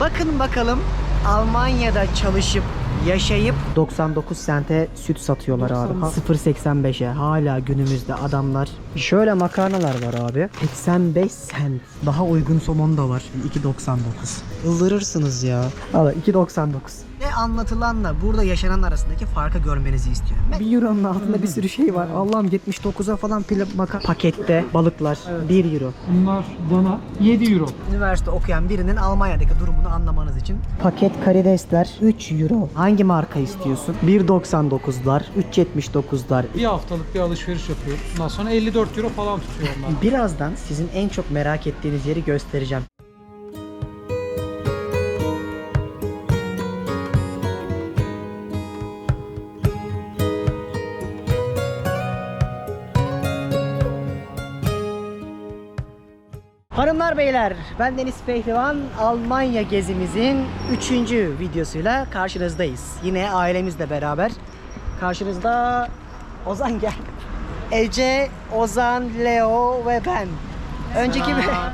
Bakın bakalım Almanya'da çalışıp yaşayıp 99 sente süt satıyorlar abi. 0.85'e hala günümüzde adamlar. Şöyle makarnalar var abi. 85 sent. Daha uygun somon da var. 2.99. Ildırırsınız ya. Valla 2.99. Anlatılanla burada yaşanan arasındaki farkı görmenizi istiyorum. 1 euronun altında bir sürü şey var. Allah'ım 79'a falan pil maka pakette balıklar 1 euro. Bunlar dana 7 euro. Üniversite okuyan birinin Almanya'daki durumunu anlamanız için. Paket karidesler 3 euro. Hangi marka istiyorsun? 1.99'lar, 3.79'lar. Bir haftalık bir alışveriş yapıyoruz. Ondan sonra 54 euro falan tutuyor onlar. Birazdan sizin en çok merak ettiğiniz yeri göstereceğim. Hanımlar beyler ben Deniz Pehlivan Almanya gezimizin 3. videosuyla karşınızdayız. Yine ailemizle beraber. Karşınızda Ozan gel. Ece, Ozan, Leo ve ben. Önceki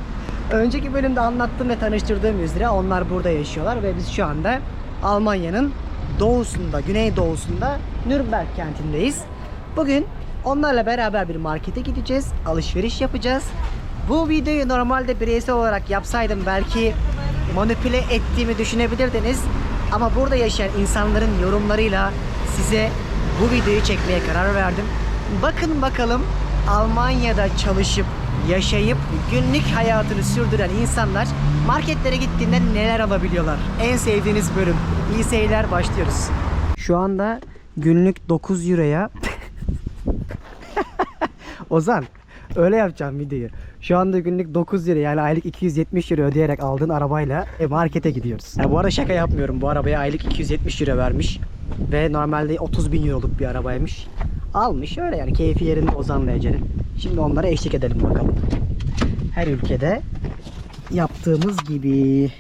önceki bölümde anlattığım ve tanıştırdığım üzere onlar burada yaşıyorlar ve biz şu anda Almanya'nın doğusunda, güneydoğusunda Nürnberg kentindeyiz. Bugün onlarla beraber bir markete gideceğiz, alışveriş yapacağız. Bu videoyu normalde bireysel olarak yapsaydım belki manipüle ettiğimi düşünebilirdiniz. Ama burada yaşayan insanların yorumlarıyla size bu videoyu çekmeye karar verdim. Bakın bakalım Almanya'da çalışıp, yaşayıp günlük hayatını sürdüren insanlar marketlere gittiğinde neler alabiliyorlar? En sevdiğiniz bölüm. İyi seyirler başlıyoruz. Şu anda günlük 9 euroya Ozan öyle yapacağım videoyu. Şu anda günlük 9 lira yani aylık 270 lira ödeyerek aldığın arabayla e, markete gidiyoruz. Ya bu arada şaka yapmıyorum. Bu arabaya aylık 270 lira vermiş. Ve normalde 30 bin euroluk bir arabaymış. Almış öyle yani keyfi yerinde Ozan'la Ece'nin. Şimdi onlara eşlik edelim bakalım. Her ülkede yaptığımız gibi.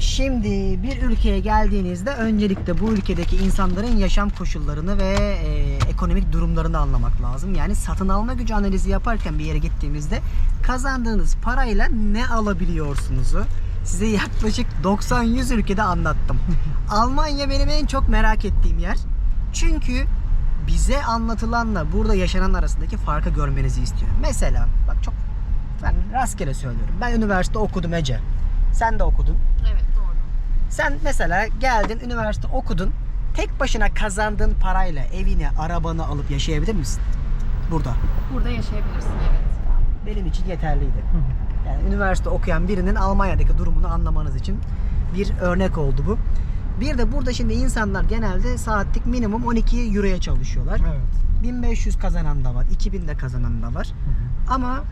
Şimdi bir ülkeye geldiğinizde öncelikle bu ülkedeki insanların yaşam koşullarını ve e, ekonomik durumlarını anlamak lazım. Yani satın alma gücü analizi yaparken bir yere gittiğimizde kazandığınız parayla ne alabiliyorsunuzu size yaklaşık 90-100 ülkede anlattım. Almanya benim en çok merak ettiğim yer. Çünkü bize anlatılanla burada yaşanan arasındaki farkı görmenizi istiyorum. Mesela bak çok ben rastgele söylüyorum. Ben üniversite okudum Ece. Sen de okudun. Evet. Sen mesela geldin, üniversite okudun. Tek başına kazandığın parayla evini, arabanı alıp yaşayabilir misin? Burada. Burada yaşayabilirsin evet. Benim için yeterliydi. Yani üniversite okuyan birinin Almanya'daki durumunu anlamanız için bir örnek oldu bu. Bir de burada şimdi insanlar genelde saatlik minimum 12 euroya çalışıyorlar. Evet. 1500 kazanan da var, 2000 de kazanan da var. Ama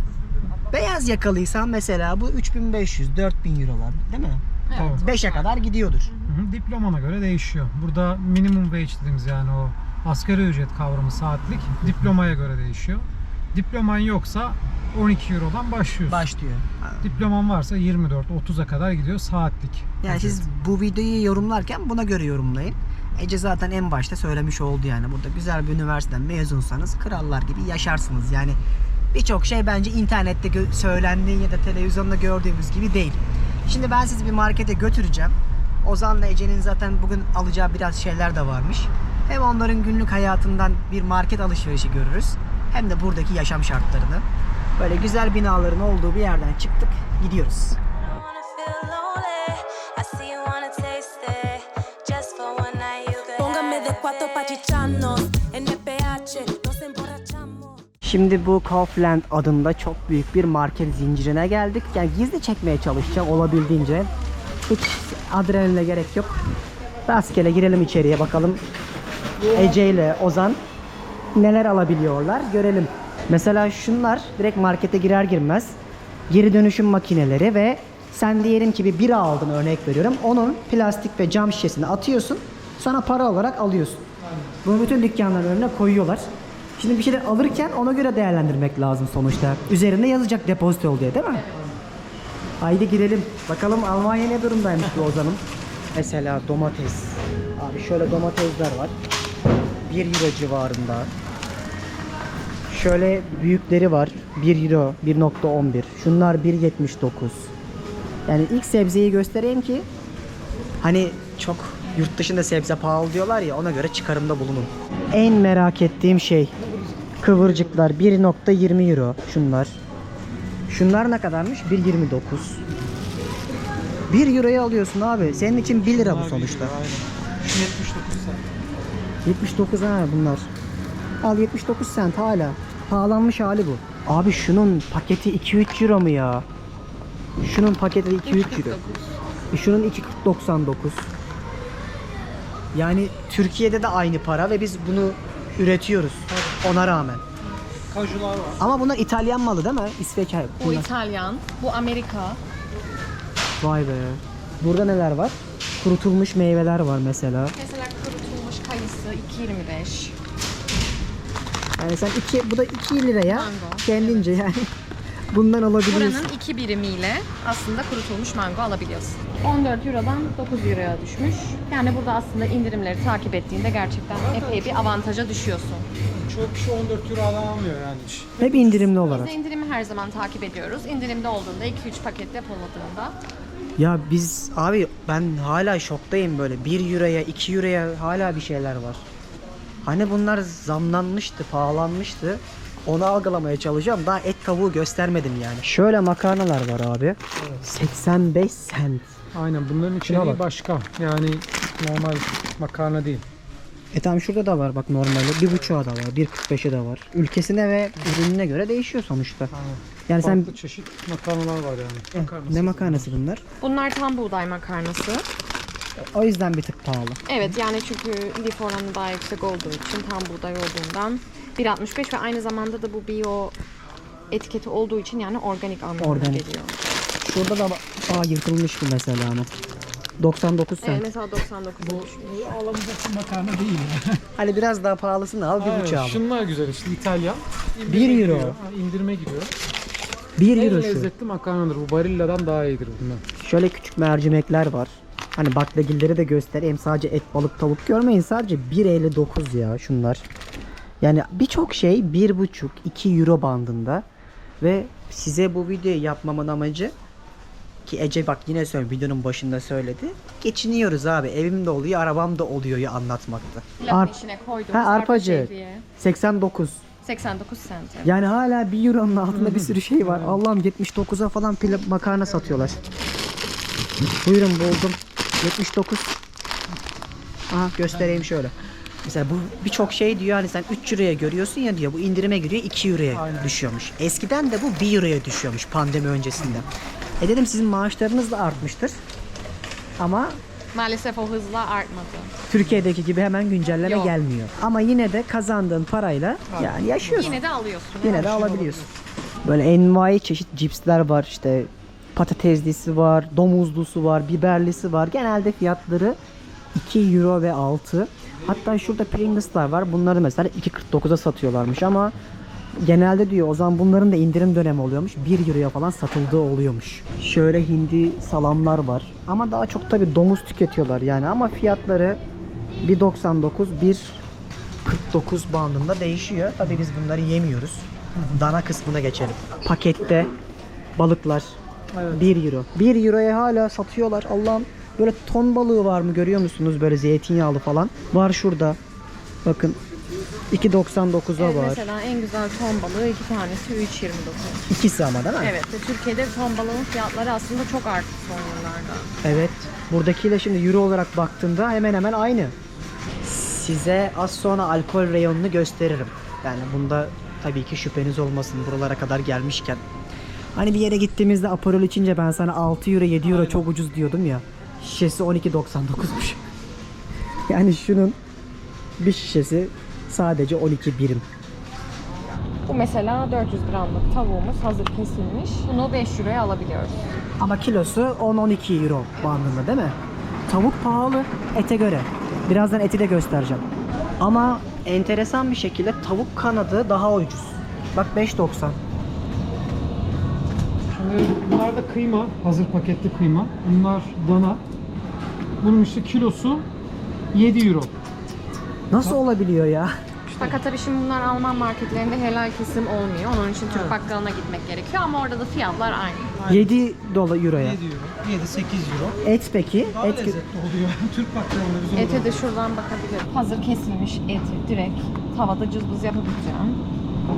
beyaz yakalıysan mesela bu 3500, 4000 eurolar değil mi? Evet. Doğru. 5'e kadar gidiyordur. Hı hı, Diplomana göre değişiyor. Burada minimum wage dediğimiz yani o asgari ücret kavramı saatlik diplomaya göre değişiyor. Diploman yoksa 12 Euro'dan başlıyorsun. Başlıyor. Diploman varsa 24-30'a kadar gidiyor saatlik. Yani siz bu videoyu yorumlarken buna göre yorumlayın. Ece zaten en başta söylemiş oldu yani. Burada güzel bir üniversiteden mezunsanız krallar gibi yaşarsınız. Yani birçok şey bence internette söylendiği ya da televizyonda gördüğümüz gibi değil. Şimdi ben sizi bir markete götüreceğim. Ozan'la Ece'nin zaten bugün alacağı biraz şeyler de varmış. Hem onların günlük hayatından bir market alışverişi görürüz. Hem de buradaki yaşam şartlarını. Böyle güzel binaların olduğu bir yerden çıktık. Gidiyoruz. wanna feel Şimdi bu Kaufland adında çok büyük bir market zincirine geldik. Yani gizli çekmeye çalışacağım olabildiğince. Hiç adrenaline gerek yok. Rastgele girelim içeriye bakalım. Ece ile Ozan neler alabiliyorlar görelim. Mesela şunlar direkt markete girer girmez geri dönüşüm makineleri ve sen diyelim ki bir bira aldın örnek veriyorum. Onun plastik ve cam şişesini atıyorsun. Sonra para olarak alıyorsun. Bunu bütün dükkanların önüne koyuyorlar. Şimdi bir şeyler alırken ona göre değerlendirmek lazım sonuçta. Üzerinde yazacak depozito diye değil mi? Haydi gidelim. Bakalım Almanya ne durumdaymış bu Ozan'ım. Mesela domates. Abi şöyle domatesler var. 1 euro civarında. Şöyle büyükleri var. 1 euro, 1.11. Şunlar 1.79. Yani ilk sebzeyi göstereyim ki Hani çok yurt dışında sebze pahalı diyorlar ya ona göre çıkarımda bulunun. En merak ettiğim şey kıvırcıklar 1.20 euro şunlar. Şunlar ne kadarmış? 1.29. 1 euroya alıyorsun abi. Senin için 1 lira bu sonuçta. Şu 79 cent. 79 ha bunlar. Al 79 cent hala. Pahalanmış hali bu. Abi şunun paketi 2-3 euro mu ya? Şunun paketi 2-3 euro. Şunun 2.99. Yani Türkiye'de de aynı para ve biz bunu üretiyoruz. Ona rağmen. Kajular var. Ama bunlar İtalyan malı değil mi? İsveç. hayır, Bu bunlar- İtalyan, bu Amerika. Vay be. Burada neler var? Kurutulmuş meyveler var mesela. Mesela kurutulmuş kayısı 2.25. Yani sen iki, bu da 2 liraya Mango, kendince yani bundan alabiliyorsun. Buranın iki birimiyle aslında kurutulmuş mango alabiliyorsun. 14 Euro'dan 9 Euro'ya düşmüş. Yani burada aslında indirimleri takip ettiğinde gerçekten epey bir avantaja düşüyorsun. Çok kişi 14 euro adam almıyor yani. Hep indirimli olarak. Biz de indirimi her zaman takip ediyoruz. İndirimde olduğunda 2-3 paket depoladığında Ya biz abi ben hala şoktayım böyle 1 euroya 2 euroya hala bir şeyler var. Hani bunlar zamlanmıştı, pahalanmıştı. Onu algılamaya çalışacağım. Daha et kabuğu göstermedim yani. Şöyle makarnalar var abi. 85 cent. Aynen bunların Şuna bak. içeriği başka. Yani normal makarna değil. E tamam şurada da var bak normalde. Bir buçuğa da var, 1.45'e de var. Ülkesine ve ürününe göre değişiyor sonuçta. Aynen. Yani sen Farklı çeşit makarnalar var yani. Eh, Makarnası. ne makarnası bunlar? Bunlar tam buğday makarnası. O yüzden bir tık pahalı. Evet yani çünkü lif oranı daha yüksek olduğu için tam buğday olduğundan 1.65 ve aynı zamanda da bu bio etiketi olduğu için yani organik anlamına Organik. geliyor. Şurada da aa yırtılmış bu mesela ama. 99 Evet cent. mesela 99 olmuş. Bu alabilecek makarna değil ya. Hani biraz daha pahalısını al bir buçuğa al. Şunlar güzel işte İtalyan. Bir İndirime euro. giriyor. Ha, indirime giriyor. 1 En euro şu. lezzetli makarnadır. Bu Barilla'dan daha iyidir bunlar. Şöyle küçük mercimekler var. Hani baklagilleri de göstereyim. Sadece et, balık, tavuk görmeyin. Sadece 1.59 ya şunlar. Yani birçok şey 1.5-2 euro bandında. Ve size bu videoyu yapmamın amacı ki Ece bak yine söyle videonun başında söyledi. Geçiniyoruz abi. Evim de oluyor, arabam da oluyor ya anlatmakta. Arp- içine Ha, arpacık. arpa şehriye 89. 89 cent. Yani hala 1 euronun altında bir sürü şey var. Allah'ım 79'a falan pil makarna satıyorlar. Buyurun buldum. 79. Aha göstereyim şöyle. Mesela bu birçok şey diyor hani sen 3 euroya görüyorsun ya diyor bu indirime giriyor 2 euroya Aynen. düşüyormuş. Eskiden de bu 1 euroya düşüyormuş pandemi öncesinde. E dedim sizin maaşlarınız da artmıştır. Ama Maalesef o hızla artmadı. Türkiye'deki gibi hemen güncelleme Yok. gelmiyor. Ama yine de kazandığın parayla yani yaşıyorsun. Yine de alıyorsun. Yine de alabiliyorsun. Böyle envai çeşit cipsler var işte patateslisi var, domuzlusu var, biberlisi var. Genelde fiyatları 2 euro ve 6. Hatta şurada Pringles'lar var. Bunları mesela 2.49'a satıyorlarmış ama genelde diyor o zaman bunların da indirim dönemi oluyormuş. 1 euroya falan satıldığı oluyormuş. Şöyle hindi salamlar var. Ama daha çok tabi domuz tüketiyorlar yani ama fiyatları 1.99 1 49 bandında değişiyor. Tabii biz bunları yemiyoruz. Dana kısmına geçelim. Pakette balıklar Evet. 1 euro. 1 euroya hala satıyorlar. Allah'ım böyle ton balığı var mı görüyor musunuz? Böyle zeytinyağlı falan. Var şurada. Bakın 2.99'a Evet, var. mesela en güzel ton balığı iki tanesi 3.29. İkisi ama değil mi? Evet ve Türkiye'de ton balığın fiyatları aslında çok arttı son yıllarda. Evet. Buradakiyle şimdi euro olarak baktığında hemen hemen aynı. Size az sonra alkol reyonunu gösteririm. Yani bunda tabii ki şüpheniz olmasın buralara kadar gelmişken. Hani bir yere gittiğimizde Aperol içince ben sana 6 euro 7 euro çok ucuz diyordum ya. Şişesi 12.99'muş. yani şunun bir şişesi sadece 12 birim. Bu mesela 400 gramlık tavuğumuz hazır kesilmiş. Bunu 5 euroya alabiliyoruz. Ama kilosu 10-12 euro bandında değil mi? Tavuk pahalı ete göre. Birazdan eti de göstereceğim. Ama enteresan bir şekilde tavuk kanadı daha ucuz. Bak 5.90. Şimdi bunlar da kıyma. Hazır paketli kıyma. Bunlar dana. Bunun işte kilosu 7 euro. Nasıl olabiliyor ya? Fakat tabii şimdi bunlar Alman marketlerinde helal kesim olmuyor. Onun için Türk bakkalına gitmek gerekiyor ama orada da fiyatlar aynı. 7 dolar euroya. 7 euro, 7-8 euro. Et peki? Daha Et lezzetli oluyor. Türk baklavında bizim Ete de şuradan bakabilirim. Hazır kesilmiş eti direkt tavada cızbız yapabileceğim.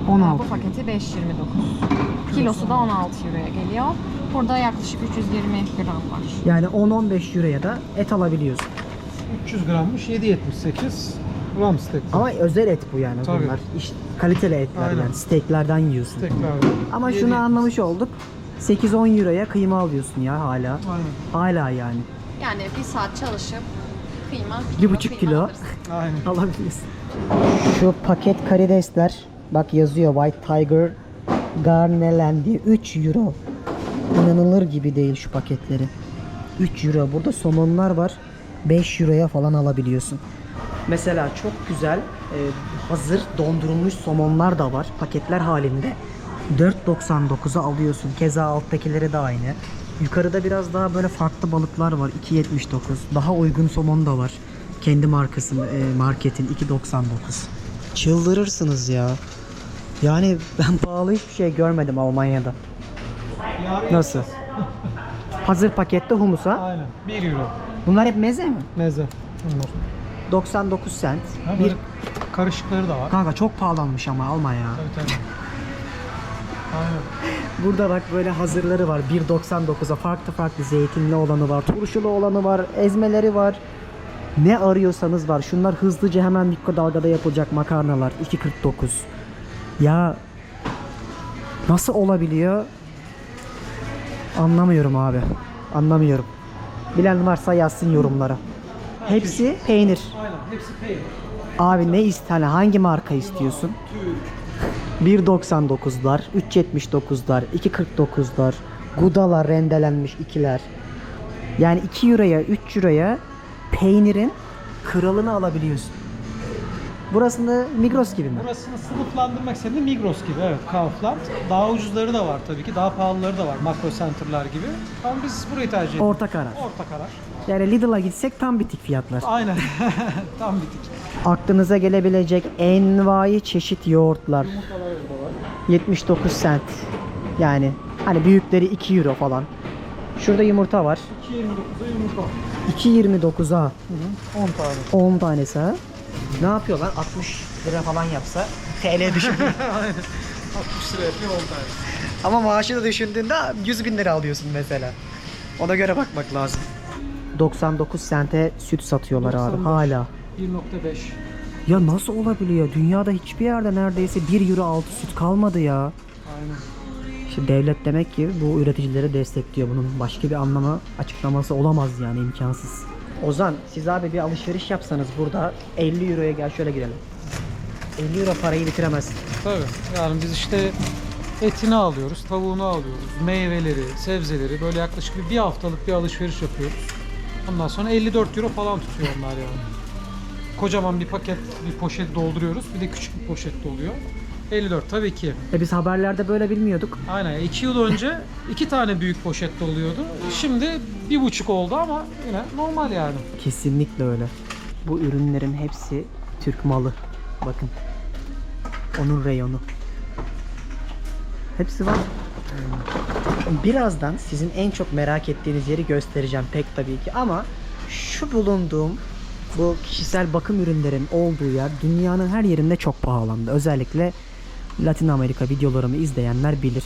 16. Bu paketi 5.29. Kilosu da 16 euroya geliyor. Burada yaklaşık 320 gram var. Yani 10-15 euroya da et alabiliyorsun. 300 grammış 7.78 ram steak. Ama özel et bu yani Tabii. bunlar. İş, kaliteli etler Aynen. yani steaklerden yiyorsun. Steakler. Ama şunu anlamış olduk. 8-10 euroya kıyma alıyorsun ya hala. Aynen. Hala yani. Yani bir saat çalışıp kıyma, Bir buçuk kıyma kilo. alırsın. Aynen. Alabiliyorsun. Şu paket karidesler bak yazıyor White Tiger Garnelen diye 3 euro. İnanılır gibi değil şu paketleri. 3 euro. Burada somonlar var. 5 euroya falan alabiliyorsun. Mesela çok güzel e, hazır dondurulmuş somonlar da var. Paketler halinde. 4.99'a alıyorsun. Keza alttakileri de aynı. Yukarıda biraz daha böyle farklı balıklar var. 2.79. Daha uygun somon da var. Kendi markası e, marketin 2.99. Çıldırırsınız ya. Yani ben pahalı hiçbir şey görmedim Almanya'da. Nasıl? Hazır pakette humusa. Aynen. 1 euro. Bunlar hep meze mi? Meze. Bunlar. 99 cent. Ha, Bir karışıkları da var. kanka çok pahalanmış ama alma ya. Tabii tabii. Aynen. Burada bak böyle hazırları var. 1.99'a farklı farklı zeytinli olanı var, turşulu olanı var, ezmeleri var. Ne arıyorsanız var. Şunlar hızlıca hemen mikrodalgada yapılacak makarnalar. 2.49. Ya nasıl olabiliyor? Anlamıyorum abi. Anlamıyorum. Bilen varsa yazsın yorumlara. Hepsi peynir. Aynen. Hepsi peynir. Abi ne ist hani hangi marka istiyorsun? 1.99'lar, 3.79'lar, 2.49'lar, Goudalar rendelenmiş ikiler. Yani 2 euroya, 3 euroya peynirin kralını alabiliyorsun. Burasında Migros gibi mi? Burasını sınıflandırmak istediğinde Migros gibi evet Kaufland. Daha ucuzları da var tabii ki. Daha pahalıları da var. Makro center'lar gibi. Ama biz burayı tercih ediyoruz. Orta karar. Orta karar. Yani Lidl'a gitsek tam bitik fiyatlar. Aynen. Tam bitik. Aklınıza gelebilecek envai çeşit yoğurtlar. 79 cent. Yani hani büyükleri 2 euro falan. Şurada yumurta var. 2.29'a yumurta. 2.29'a 10 tane. 10 tanesi ha. Ne yapıyorlar? 60 lira falan yapsa TL düşün. 60 lira yapıyor 10 tane. Ama maaşı da düşündüğünde 100 bin lira alıyorsun mesela. Ona göre bakmak lazım. 99 sente süt satıyorlar abi 95. hala. 1.5. Ya nasıl olabiliyor? Dünyada hiçbir yerde neredeyse 1 euro altı süt kalmadı ya. Aynen. İşte devlet demek ki bu üreticileri destekliyor. Bunun başka bir anlamı açıklaması olamaz yani imkansız. Ozan siz abi bir alışveriş yapsanız burada 50 euroya gel şöyle girelim. 50 euro parayı bitiremezsin. Tabii. Yani biz işte etini alıyoruz, tavuğunu alıyoruz, meyveleri, sebzeleri böyle yaklaşık bir haftalık bir alışveriş yapıyoruz. Ondan sonra 54 euro falan tutuyor onlar yani. Kocaman bir paket, bir poşet dolduruyoruz. Bir de küçük bir poşet doluyor. 54 tabii ki. E biz haberlerde böyle bilmiyorduk. Aynen. 2 yıl önce iki tane büyük poşet doluyordu. Şimdi bir buçuk oldu ama yine normal yani. Kesinlikle öyle. Bu ürünlerin hepsi Türk malı. Bakın. Onun reyonu. Hepsi var. Birazdan sizin en çok merak ettiğiniz yeri göstereceğim pek tabii ki ama şu bulunduğum bu kişisel bakım ürünlerin olduğu yer dünyanın her yerinde çok pahalandı. Özellikle Latin Amerika videolarımı izleyenler bilir.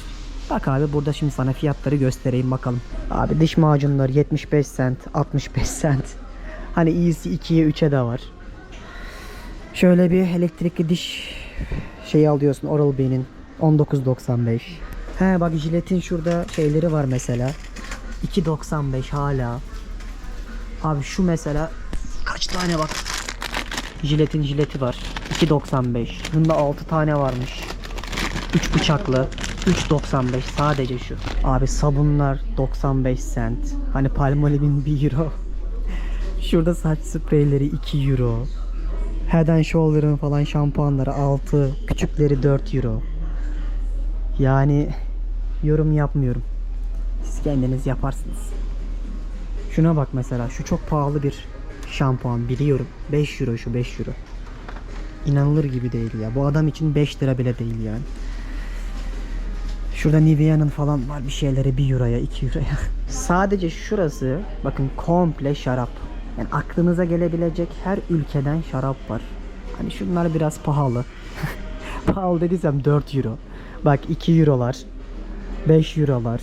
Bak abi burada şimdi sana fiyatları göstereyim bakalım. Abi diş macunları 75 cent, 65 cent. Hani iyisi 2'ye 3'e de var. Şöyle bir elektrikli diş şeyi alıyorsun Oral-B'nin 19.95. He bak jiletin şurada şeyleri var mesela. 2.95 hala. Abi şu mesela kaç tane bak. Jiletin jileti var. 2.95. Bunda 6 tane varmış. 3 bıçaklı. 3.95 sadece şu. Abi sabunlar 95 cent. Hani Palmolive'in 1 euro. Şurada saç spreyleri 2 euro. Head and Shoulder'ın falan şampuanları 6. Küçükleri 4 euro. Yani yorum yapmıyorum. Siz kendiniz yaparsınız. Şuna bak mesela şu çok pahalı bir şampuan biliyorum. 5 euro şu 5 euro. İnanılır gibi değil ya. Bu adam için 5 lira bile değil yani. Şurada Nivea'nın falan var bir şeyleri 1 euroya 2 euroya. Sadece şurası bakın komple şarap. Yani aklınıza gelebilecek her ülkeden şarap var. Hani şunlar biraz pahalı. pahalı dediysem 4 euro. Bak 2 eurolar. 5 eurolar.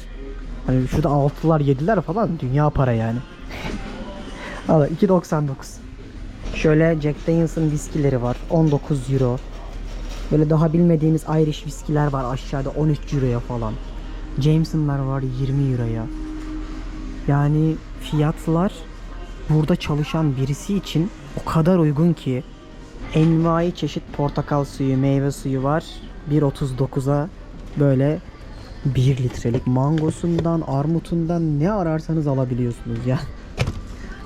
Hani şurada 6'lar 7'ler falan dünya para yani. Al 2.99. Şöyle Jack Daniels'ın viskileri var. 19 euro. Böyle daha bilmediğimiz Irish viskiler var aşağıda 13 euroya falan. Jameson'lar var 20 euroya. Yani fiyatlar burada çalışan birisi için o kadar uygun ki envai çeşit portakal suyu, meyve suyu var. 1.39'a böyle 1 litrelik mangosundan, armutundan ne ararsanız alabiliyorsunuz ya.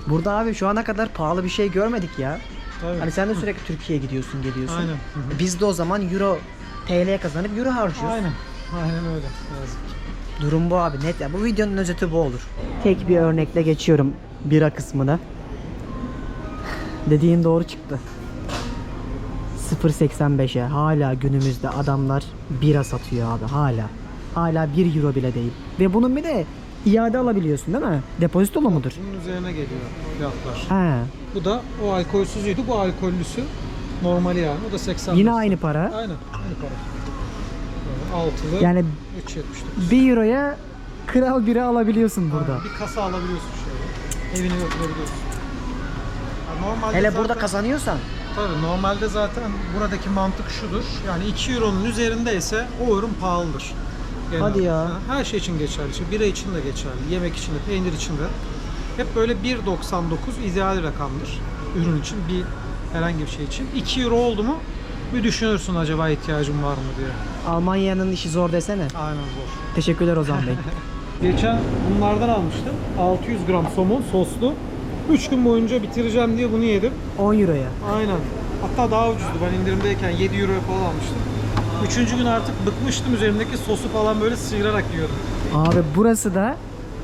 Burada abi şu ana kadar pahalı bir şey görmedik ya. Tabii. Hani sen de sürekli Türkiye'ye gidiyorsun, geliyorsun. Aynen. Biz de o zaman euro TL kazanıp euro harcıyoruz. Aynen. Aynen öyle. Yazık. Durum bu abi net. Ya. Bu videonun özeti bu olur. Tek bir örnekle geçiyorum bira kısmına. Dediğin doğru çıktı. 0.85'e hala günümüzde adamlar bira satıyor abi hala. Hala 1 euro bile değil. Ve bunun bir de iade alabiliyorsun değil mi? Depozitolu mudur? Bunun üzerine geliyor fiyatlar. He. Bu da o alkolsüzüydü. Bu alkollüsü. Normali yani. O da 80. Yine aynı para. Aynen. Aynı para. Böyle Altılı. Yani 3.79. 1 euroya kral bira alabiliyorsun burada. Aynen, Bir kasa alabiliyorsun şöyle. Evine götürebiliyorsun. Ya Normalde Hele zaten, burada kazanıyorsan. Tabii normalde zaten buradaki mantık şudur. Yani 2 euronun üzerindeyse o ürün pahalıdır. Genelde. Hadi ya. Her şey için geçerli. İşte bira için de geçerli. Yemek için de, peynir için de. Hep böyle 1.99 ideal rakamdır. Ürün için bir herhangi bir şey için. 2 euro oldu mu bir düşünürsün acaba ihtiyacım var mı diye. Almanya'nın işi zor desene. Aynen zor. Teşekkürler Ozan Bey. Geçen bunlardan almıştım. 600 gram somon soslu. 3 gün boyunca bitireceğim diye bunu yedim. 10 euroya. Aynen. Hatta daha ucuzdu. Ben indirimdeyken 7 euroya falan almıştım. Üçüncü gün artık bıkmıştım üzerindeki sosu falan böyle sıyırarak yiyordum. Abi burası da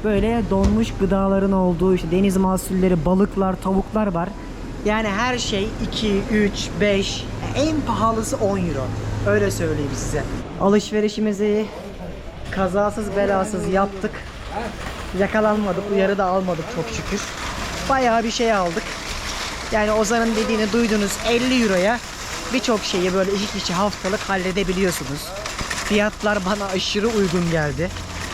böyle donmuş gıdaların olduğu işte deniz mahsulleri, balıklar, tavuklar var. Yani her şey 2, 3, 5, en pahalısı 10 euro. Öyle söyleyeyim size. Alışverişimizi kazasız belasız yaptık. Yakalanmadık, uyarı da almadık çok şükür. Bayağı bir şey aldık. Yani Ozan'ın dediğini duydunuz 50 euroya birçok şeyi böyle iki kişi haftalık halledebiliyorsunuz. Fiyatlar bana aşırı uygun geldi.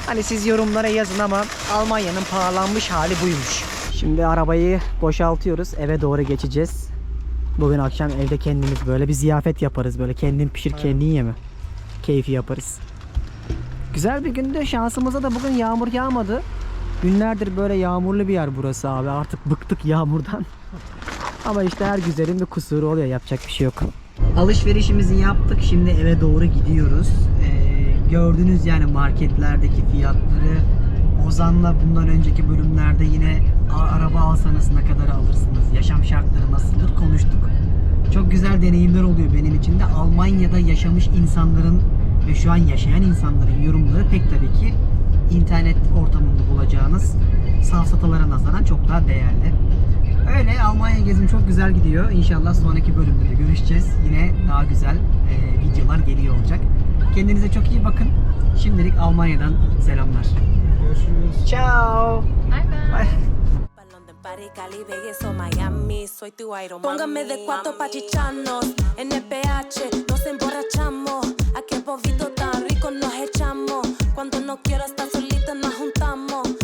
Hani siz yorumlara yazın ama Almanya'nın pahalanmış hali buymuş. Şimdi arabayı boşaltıyoruz. Eve doğru geçeceğiz. Bugün akşam evde kendimiz böyle bir ziyafet yaparız. Böyle kendin pişir kendin yeme. Keyfi yaparız. Güzel bir günde şansımıza da bugün yağmur yağmadı. Günlerdir böyle yağmurlu bir yer burası abi. Artık bıktık yağmurdan. Ama işte her güzelin bir kusuru oluyor. Yapacak bir şey yok. Alışverişimizi yaptık. Şimdi eve doğru gidiyoruz. Ee, gördünüz yani marketlerdeki fiyatları. Ozan'la bundan önceki bölümlerde yine araba alsanız ne kadar alırsınız? Yaşam şartları nasıldır konuştuk. Çok güzel deneyimler oluyor benim için de. Almanya'da yaşamış insanların ve şu an yaşayan insanların yorumları pek tabii ki internet ortamında bulacağınız safsatalara nazaran çok daha değerli. Öyle Almanya gezim çok güzel gidiyor. İnşallah sonraki bölümde de görüşeceğiz. Yine daha güzel e, videolar geliyor olacak. Kendinize çok iyi bakın. Şimdilik Almanya'dan selamlar. Görüşürüz. Ciao. Bye bye. Party, y eso, Miami. Soy tu Iron Póngame de cuatro pa' chicharnos. NPH, nos emborrachamos. Aquel povito tan rico nos echamos. Cuando no quiero estar solita, nos juntamos.